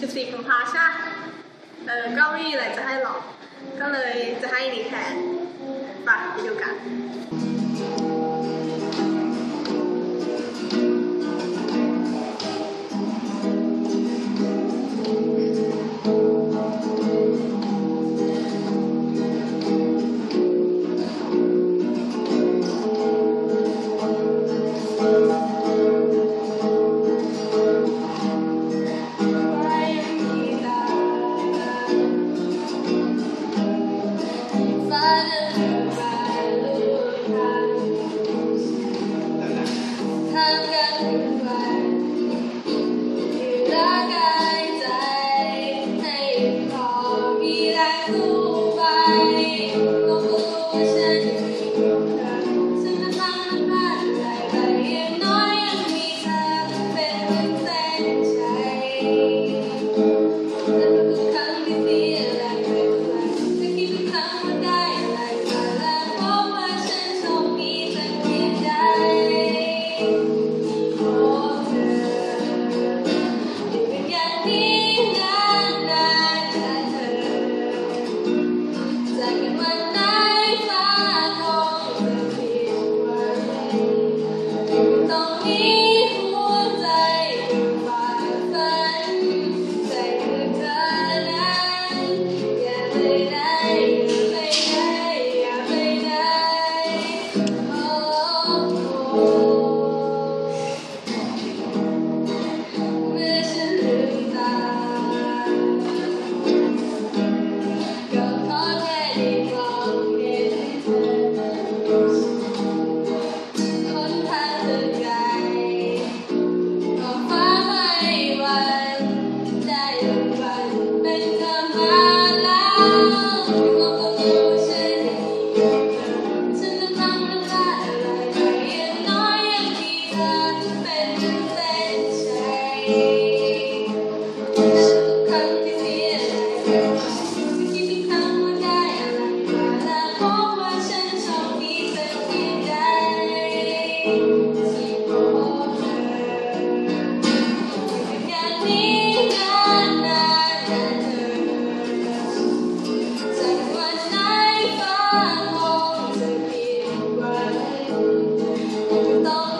สิบสี่กุมภาใช่เออก็ไม่มีอะไรจะให้หรอก ก็เลยจะให้ดีแทนไปไปดูกัน ตร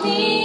You.